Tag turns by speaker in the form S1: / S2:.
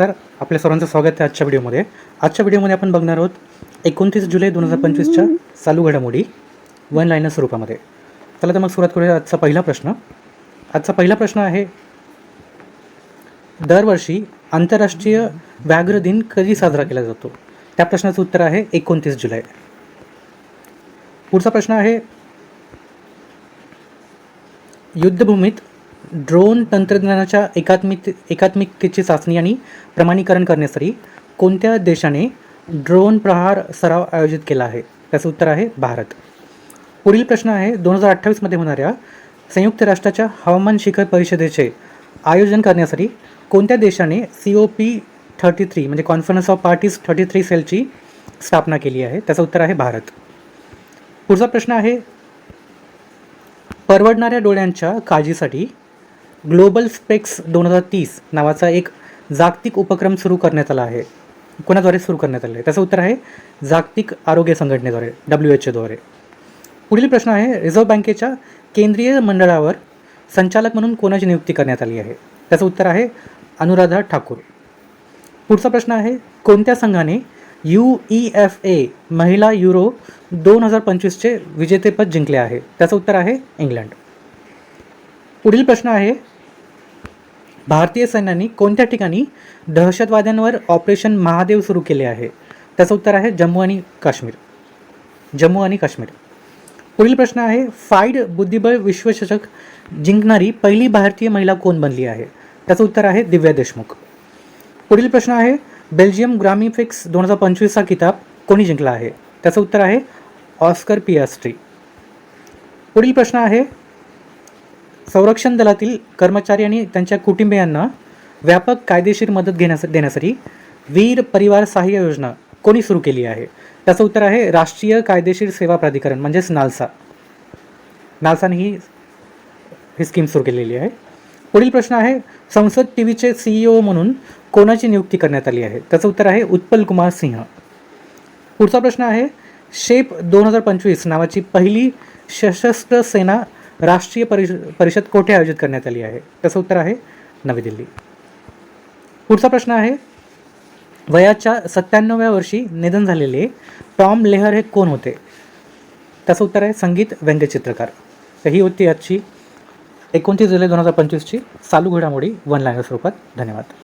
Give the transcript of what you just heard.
S1: नमस्कार. आपल्या सर्वांचं स्वागत आहे आजच्या व्हिडिओमध्ये. आजच्या व्हिडिओमध्ये आपण बघणार आहोत एकोणतीस जुलै दोन हजार पंचवीसच्या चालू घडामोडी वन लाईनर स्वरूपामध्ये चला तर मग सुरुवात करूया आजचा पहिला प्रश्न. आजचा पहिला प्रश्न आहे दरवर्षी आंतरराष्ट्रीय व्याघ्र दिन कधी साजरा केला जातो? त्या प्रश्नाचं उत्तर आहे एकोणतीस जुलै. पुढचा प्रश्न आहे युद्धभूमीत ड्रोन तंत्रज्ञानाच्या एकात्मिक एकात्मिकतेची चाचणी आणि प्रमाणीकरण करण्यासाठी कोणत्या देशाने ड्रोन प्रहार सराव आयोजित केला आहे? त्याचं उत्तर आहे भारत. पुढील प्रश्न आहे दोन हजार अठ्ठावीसमध्ये होणाऱ्या संयुक्त राष्ट्राच्या हवामान शिखर परिषदेचे आयोजन करण्यासाठी कोणत्या देशाने C O P thirty three म्हणजे conference of parties thirty three सेलची स्थापना केली आहे? त्याचं उत्तर आहे भारत. पुढचा प्रश्न आहे परवडणाऱ्या डोळ्यांच्या काळजीसाठी ग्लोबल स्पेक्स दोन हजार तीस नावाचा एक जागतिक उपक्रम सुरू करण्यात आला आहे. कोणाद्वारे सुरू करण्यात आले आहे त्याचं उत्तर आहे जागतिक आरोग्य संघटनेद्वारे डब्ल्यू एच ओद्वारे पुढील प्रश्न आहे रिझर्व्ह बँकेच्या केंद्रीय मंडळावर संचालक म्हणून कोणाची नियुक्ती करण्यात आली आहे? त्याचं उत्तर आहे अनुराधा ठाकूर. पुढचा प्रश्न आहे कोणत्या संघाने यू ई एफ ए महिला युरो दोन हजार पंचवीसचे विजेतेपद जिंकले आहे? त्याचं उत्तर आहे इंग्लंड. पुढील प्रश्न आहे भारतीय सैन्यांनी कोणत्या ठिकाणी दहशतवाद्यांवर ऑपरेशन महादेव सुरू केले आहे? त्याचं उत्तर आहे जम्मू आणि काश्मीर. जम्मू आणि काश्मीर. पुढील प्रश्न आहे फाईड बुद्धिबळ विश्वचषक जिंकणारी पहिली भारतीय महिला कोण बनली आहे? त्याचं उत्तर आहे दिव्या देशमुख. पुढील प्रश्न आहे बेल्जियम ग्रामीफिक्स दोन हजार पंचवीसचा किताब कोणी जिंकला आहे? त्याचं उत्तर आहे ऑस्कर पियास्ट्री. पुढील प्रश्न आहे संरक्षण दलातील कर्मचारी आणि त्यांच्या कुटुंबियांना व्यापक कायदेशीर मदत घेण्यास देण्यासाठी वीर परिवार सहाय्य योजना कोणी सुरू केली आहे? त्याचं उत्तर आहे राष्ट्रीय कायदेशीर सेवा प्राधिकरण म्हणजेच नालसा. नालसाने ही ही स्कीम सुरू केलेली आहे. पुढील प्रश्न आहे संसद टी व्हीचे सीईओ म्हणून कोणाची नियुक्ती करण्यात आली आहे? त्याचं उत्तर आहे उत्पल कुमार सिंह. पुढचा प्रश्न आहे शेप दोन हजार पंचवीस नावाची पहिली सशस्त्र सेना राष्ट्रीय परिष परिषद कोठे आयोजित करण्यात आली आहे? त्याचं उत्तर आहे नवी दिल्ली. पुढचा प्रश्न आहे वयाच्या सत्त्याण्णव्या वर्षी निधन झालेले टॉम लेहर हे कोण होते? त्याचं उत्तर आहे संगीत व्यंग्यचित्रकार. तर ही होती आजची एकोणतीस जुलै दोन हजार पंचवीसची चालू घडामोडी वन लाईनर स्वरूपात. धन्यवाद.